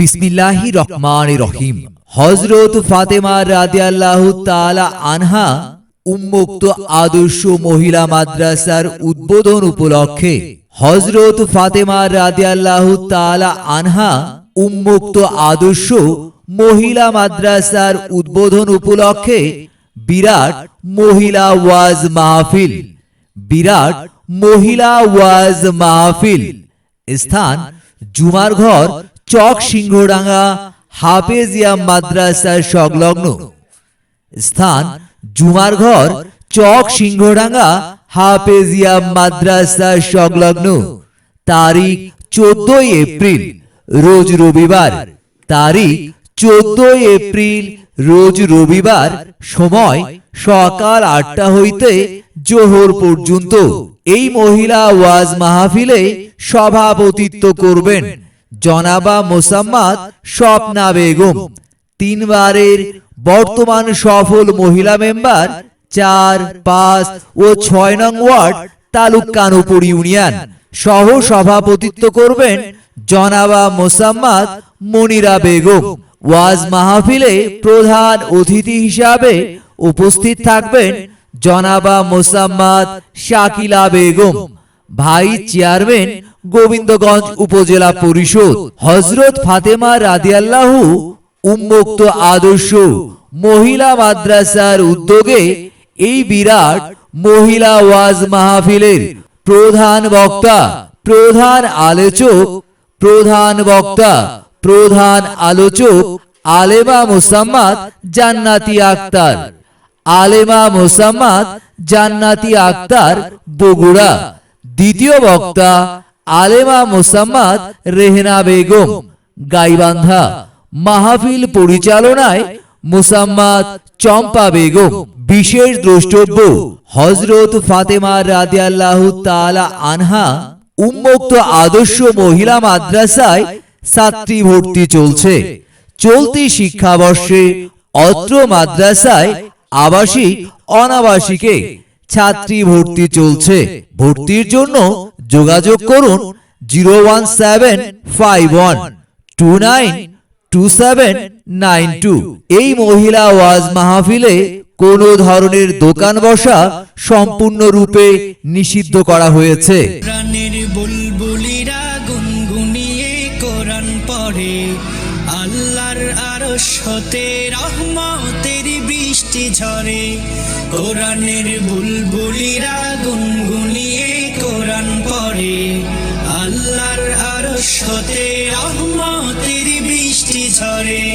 বিসমিল্লাহি রহমান রহিম। হজরত আনহা উন্মুক্ত আদর্শ মহিলা মাদ্রাসার উদ্বোধন উপলক্ষে হজরত আনহা উন্মুক্ত আদর্শ মহিলা মাদ্রাসার উদ্বোধন উপলক্ষে বিরাট মহিলা ওয়াজ মাহফিল, বিরাট মহিলা ওয়াজ মাহফিল স্থান জুমার ঘর চক সিংহডাঙ্গা, হাফেজিয়া মাদ্রাসার সংলগ্ন স্থান জুমার ঘর, চক সিংহডাঙ্গা, হাফেজিয়া মাদ্রাসার সংলগ্ন। তারিখ চোদ্দই এপ্রিল, রোজ রবিবার। তারিখ চোদ্দই এপ্রিল, রোজ রবিবার, সময় সকাল আটটা হইতে জোহর পর্যন্ত। এই মহিলা ওয়াজ মাহফিলে সভাপতিত্ব করবেন। জনাবা মোসাম্মদ স্বপ্না বেগম। তিনবারের বর্তমান সফল মহিলা মেম্বার, চার, পাঁচ ও ছয় নং ওয়ার্ড তালুক কানুপুর ইউনিয়ন। সহ সভাপতিত্ব করবেন জনাবা মোসাম্মদ মনিরা বেগম। ওয়াজ মাহফিলে প্রধান অতিথি হিসাবে উপস্থিত থাকবেন জনাবা মোসাম্মদ শাকিলা বেগম। ভাই চেয়ারম্যান গোবিন্দগঞ্জ উপজেলা পরিষদ। হজরত ফাতেমা রাদিয়াল্লাহু উন্মুক্ত আদর্শ মহিলা মাদ্রাসার উদ্যোগে এই বিরাট মহিলা ওয়াজ মাহফিলের প্রধান বক্তা, প্রধান আলোচক, প্রধান বক্তা, প্রধান আলোচক আলেমা মুসাম্মাদ জান্নাতি আক্তার। আলেমা মোসাম্মদ জান্নাতি আক্তার বগুড়া। দ্বিতীয় বক্তা আলেমা মোসাম্মদ রেহনা বেগম, গাইবান্ধা, মাহফিল পরিচালনায় মোসাম্মদ চম্পা বেগম, বিশেষ দ্রষ্টব্য হজরত ফাতেমা রাদিয়াল্লাহু তাআলা আনহা, উন্মুক্ত আদর্শ মহিলা মাদ্রাসায় ছাত্রী ভর্তি চলছে। চলতি শিক্ষাবর্ষে অত্র মাদ্রাসায় আবাসিক, অনাবাসিকে ছাত্রী ভর্তি চলছে। ভর্তির জন্য যোগাযোগ করুন zero one seven five one two nine two seven nine two. এই মহিলা ওয়াজ মাহফিলে কোনো ধরনের দোকান বসা সম্পূর্ণরূপে নিষিদ্ধ করা হয়েছে। বৃষ্টি ঝরে। কোরআনের বুলবুলিরা গুনগুনিয়ে হতে রহমতের বৃষ্টি ঝরে।